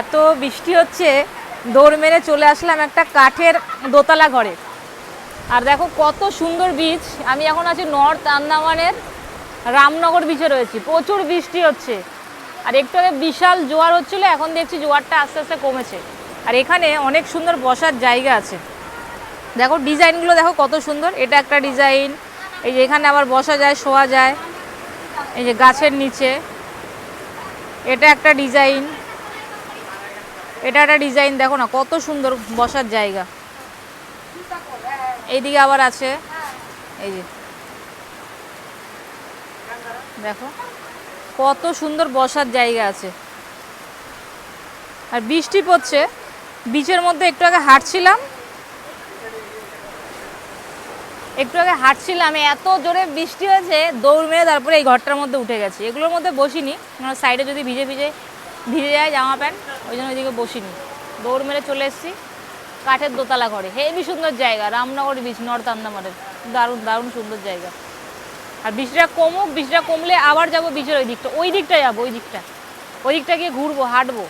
এত বৃষ্টি হচ্ছে, দৌড় মেরে চলে আসলাম একটা কাঠের দোতলা ঘরে। আর দেখো কত সুন্দর বীচ আমি এখন আছি নর্থ আন্দামানের রামনগর বিচে রয়েছি। প্রচুর বৃষ্টি হচ্ছে। আর একটু আগে বিশাল জোয়ার হচ্ছিল, এখন দেখছি জোয়ারটা আস্তে আস্তে কমেছে। আর এখানে অনেক সুন্দর বসার জায়গা আছে। দেখো ডিজাইনগুলো দেখো কত সুন্দর। এটা একটা ডিজাইন। এই যে এখানে আবার বসা যায়, শোয়া যায়। এই যে গাছের নিচে। এটা একটা ডিজাইন। এটা একটা ডিজাইন, দেখো না, কত সুন্দর বসার জায়গা। এইদিকে আবার আছে। এই যে। দেখো, কত সুন্দর বসার জায়গা আছে। আর বৃষ্টি পড়ছে, বিচের মধ্যে একটু আগে হাঁটছিলাম। একটু আগে হাঁটছিলাম, এত জোরে বৃষ্টি হয়েছে, দৌড় মেরে তারপরে এই ঘরটার মধ্যে উঠে গেছি। এগুলোর মধ্যে বসিনি সাইডে যদি ভিজে ভিজে ভিজে যায় জামা প্যান্ট, ওই জন্য ওইদিকে বসিনি। দৌড় মেরে চলে এসেছি, কাঠের দোতলা ঘরে। হেবি সুন্দর জায়গা, রামনগর বিচ নর্থ আন্দামানের দারুণ দারুণ সুন্দর জায়গা। আর বৃষ্টিটা কমুক বৃষ্টিটা কমলে আবার যাব বিচের ওই দিকটা ওই দিকটা যাব, ওই দিকটা। ওই দিকটা গিয়ে ঘুরবো, হাঁটবো।